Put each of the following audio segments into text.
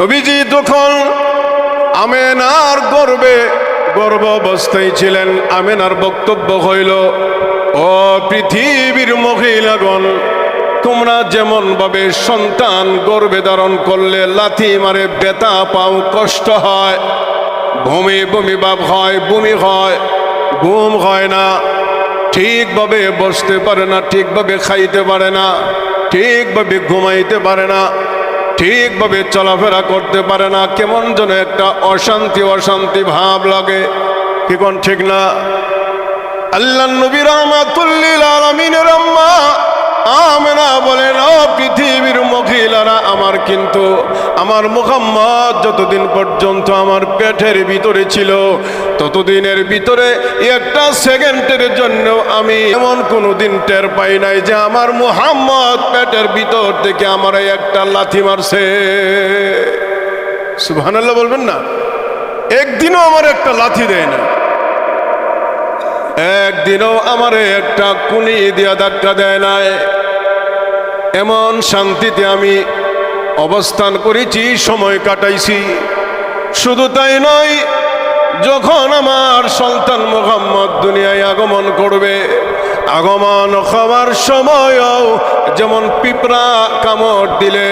নবীজি তখন আমেনার গর্বে গর্ব অবস্থায় ছিলেন, আমেনার বক্তব্য হইল, ও পৃথিবীর মহিলাগণ, তোমরা যেমন ভাবে সন্তান গর্বে ধারণ করলে লাথি মারে বেতা পাও, কষ্ট হয়, বমি বমি ভাব হয়, বমি হয়, ঘুম হয় না, ঠিকভাবে বসতে পারে না, ঠিকভাবে খাইতে পারে না, ঠিকভাবে ঘুমাইতে পারে না ঠিকভাবে চলাফেরা করতে পারে না, কেমন যেন একটা অশান্তি অশান্তি ভাব লাগে। কি কোন ঠিক না? আল্লাহ নবী রহমাতুল্লিল আলমিনের আম্মা আমেনা বলেন পৃথিবীর মহিলারা আমার কিন্তু, আমার মুহাম্মদ যতদিন পর্যন্ত আমার পেটের ভিতরে ছিল, ততদিনের ভিতরে একটা সেকেন্ডের জন্য আমি এমন কোনো দিন টের পাই নাই যে আমার মুহাম্মদ পেটের ভিতর থেকে আমার একটা লাথি মারছে। সুবহানাল্লাহ বলবেন না? একদিনও আমার একটা লাথি দেয় না একদিনও আমারে একটা কুনি দিয়া ধাক্কা দেয় নাই। এমন শান্তিতে আমি অবস্থান করেছি, সময় কাটাইছি। শুধু তাই নয়, যখন আমার সন্তান মোহাম্মদ দুনিয়ায় আগমন করবে, আগমন হওয়ার সময়ও যেমন পিঁপড়া কামড় দিলে,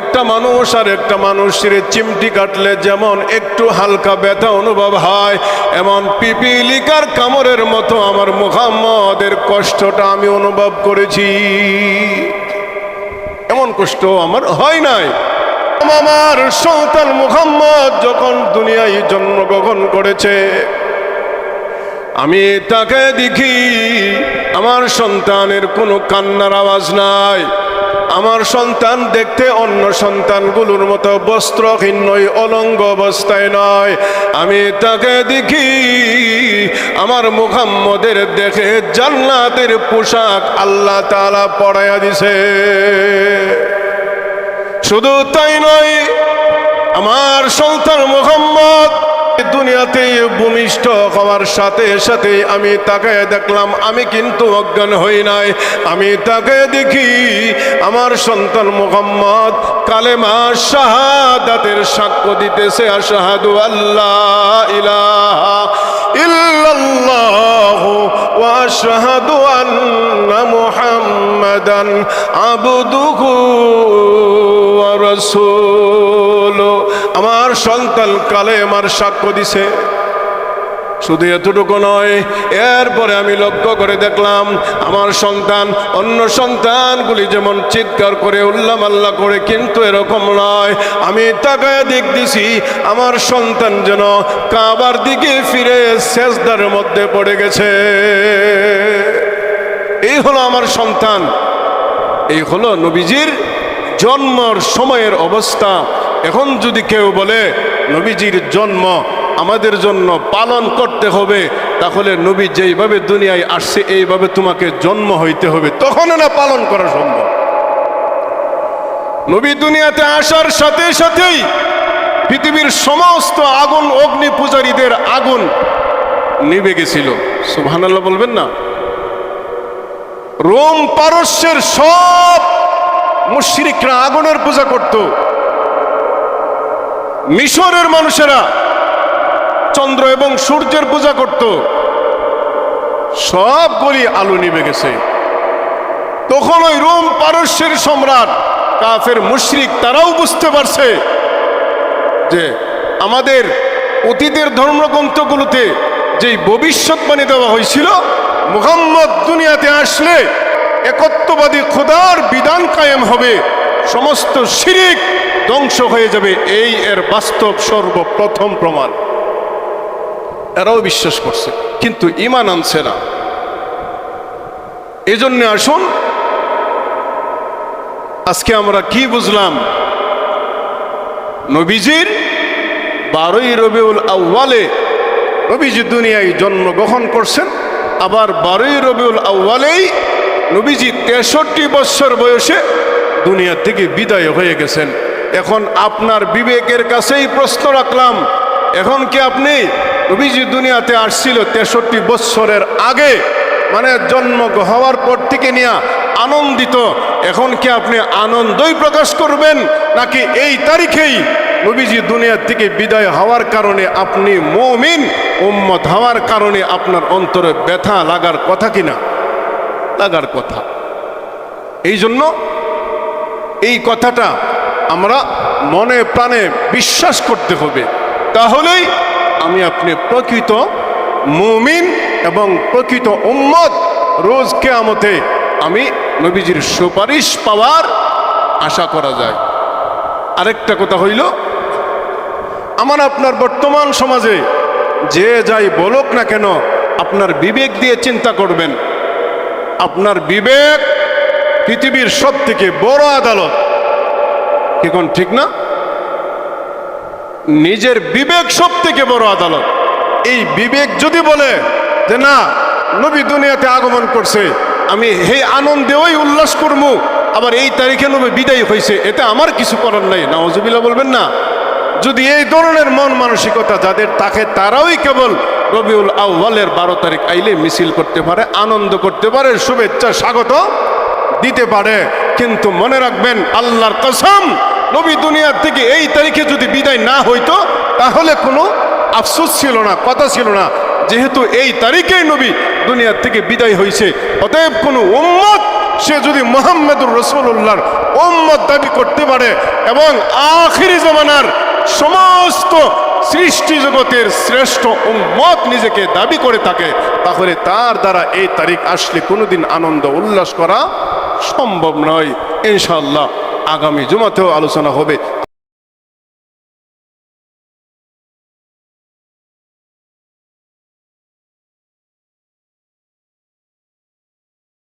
একটা মানুষ আর একটা মানুষের চিমটি কাটলে যেমন একটু হালকা ব্যথা অনুভব হয়, এমন পিপিলিকার কামড়ের মতো আমার মুহাম্মদের কষ্টটা আমি অনুভব করেছি। এমন কষ্ট আমার হয় নাই। আমার সন্তান মুহাম্মদ যখন দুনিয়ায় জন্মগ্রহণ করেছে, আমি তাকে দেখি, আমার সন্তানের কোনো কান্নার আওয়াজ নাই। আমার সন্তান দেখতে অন্য সন্তানগুলোর মতো বস্ত্রহীন নয় অলঙ্গ অবস্থায় নয়। আমি তাকে দেখি, আমার মুহাম্মদের দেখে জান্নাতের পোশাক আল্লাহ তালা পরাইয়া দিছে। শুধু তাই নয়, আমার সন্তান মোহাম্মদ দুনিয়াতে ভূমিষ্ঠ হওয়ার সাথে সাথে আমি তাকে দেখলাম, আমি কিন্তু অজ্ঞান হই নাই। আমি তাকে দেখি আমার সন্তান মোহাম্মদ কালেমা শাহাদাতের সাক্ষ্য দিতেছে, আশাহাদু আল্লাহ ইলাহা ইল্লাল্লাহ ওয়া আশহাদু আন্না মুহাম্মাদান আবদুহু ওয়া রাসূলু। সন্তান কালে আমার সাক্ষ্য দিছে। শুধু এতটুকু নয়, এরপরে আমি লক্ষ্য করে দেখলাম, আমার সন্তান অন্য সন্তানগুলি যেমন চিৎকার করে উল্লাম আল্লাহ করে, কিন্তু এরকম নয়। আমি তাকায় দেখতেছি, আমার সন্তান যেন কাবার দিকে ফিরে শেষদার মধ্যে পড়ে গেছে। এই হলো আমার সন্তান। এই হলো নবীজির জন্মর সময়ের অবস্থা। এখন যদি কেউ বলে নবীজির জন্ম আমাদের জন্য পালন করতে হবে, তাহলে নবী যেইভাবে দুনিয়ায় আসছে, এইভাবে তোমাকে জন্ম হইতে হবে। তখনও না পালন করা সম্ভব। নবী দুনিয়াতে আসার সাথে সাথেই পৃথিবীর সমস্ত আগুন, অগ্নি পূজারীদের আগুন নিভে গেছিল। সুবহানাল্লাহ বলবেন না? রোম পারস্যের সব মুশরিকরা আগুনের পূজা করত। মিশরের মানুষেরা চন্দ্র এবং সূর্যের পূজা করত। সবগুলি আলো নিভে গেছে। তখন ওই রোম পারস্যের সম্রাট, কাফের মুশরিক তারাও বুঝতে পারছে যে আমাদের অতীতের ধর্মগ্রন্থগুলোতে যেই ভবিষ্যৎবাণী দেওয়া হয়েছিল, মুহাম্মদ দুনিয়াতে আসলে একত্ববাদী খোদার বিধান কায়েম হবে, সমস্ত শিরিক ধ্বংস হয়ে যাবে, এই এর বাস্তব সর্বপ্রথম প্রমাণ। এরাও বিশ্বাস করছে, কিন্তু ইমান আনছে না। এই এজন্য আসুন, আজকে আমরা কি বুঝলাম? নবীজির বারোই রবিউল আউ্বালে নবীজি দুনিয়ায় জন্মগ্রহণ করছেন, আবার বারোই রবিউল আউ্বালেই নবীজি তেষট্টি বছর বয়সে দুনিয়া থেকে বিদায় হয়ে গেছেন। এখন আপনার বিবেকের কাছেই প্রশ্ন রাখলাম, এখন কি আপনি নবীজি দুনিয়াতে আসছিল তেষট্টি বৎসরের আগে? মানে জন্ম হওয়ার পর থেকে নিয়ে আনন্দিত, এখন কি আপনি আনন্দই প্রকাশ করবেন? নাকি এই তারিখেই নবীজি দুনিয়ার থেকে বিদায় হওয়ার কারণে আপনি মমিন, উম্মত হওয়ার কারণে আপনার অন্তরে ব্যথা লাগার কথা কিনা? লাগার কথা। এই জন্য এই কথাটা আমরা মনে প্রাণে বিশ্বাস করতে হবে। তাহলেই আমি আপনি প্রকৃত মুমিন এবং প্রকৃত উম্মত রোজ কেয়ামতে আমি নবীজির সুপারিশ পাওয়ার আশা করা যায়। আরেকটা কথা হইল, আমার আপনার বর্তমান সমাজে যে যাই বলুক না কেন, আপনার বিবেক দিয়ে চিন্তা করবেন। আপনার বিবেক পৃথিবীর সব থেকে বড় আদালত। এখন ঠিক না? নিজের বিবেক সব থেকে বড় আদালত। এই বিবেক যদি বলে যে না, নবী দুনিয়াতে আগমন করছে, আমি হে আনন্দে ওই উল্লাস করব আবার এই তারিখে নবী বিদায় হয়েছে এটা আমার কিছু করার নাই। নওয়াজবিল্লা বলবেন না। যদি এই ধরনের মন মানসিকতা যাদের তাকে তারাই কেবল রবিউল আউ্বালের বারো তারিখ আইলে মিছিল করতে পারে, আনন্দ করতে পারে, শুভেচ্ছা স্বাগত দিতে পারে। কিন্তু মনে রাখবেন, আল্লাহর কসম, নবী দুনিয়ার থেকে এই তারিখে যদি বিদায় না হইতো, তাহলে কোনো আফসোস ছিল না, কথা ছিল না। যেহেতু এই তারিখেই নবী দুনিয়ার থেকে বিদায় হয়েছে অতএব কোনো উম্মত, সে যদি মোহাম্মদুর রসুল্লাহর উম্মত দাবি করতে পারে এবং আখিরি জমানার সমস্ত সৃষ্টি জগতের শ্রেষ্ঠ উম্মত নিজেকে দাবি করে থাকে, তাহলে তার দ্বারা এই তারিখ আসলে কোনোদিন আনন্দ উল্লাস করা সম্ভব নয়। ইনশাল্লাহ আগামী জুমাতেও আলোচনা হবে।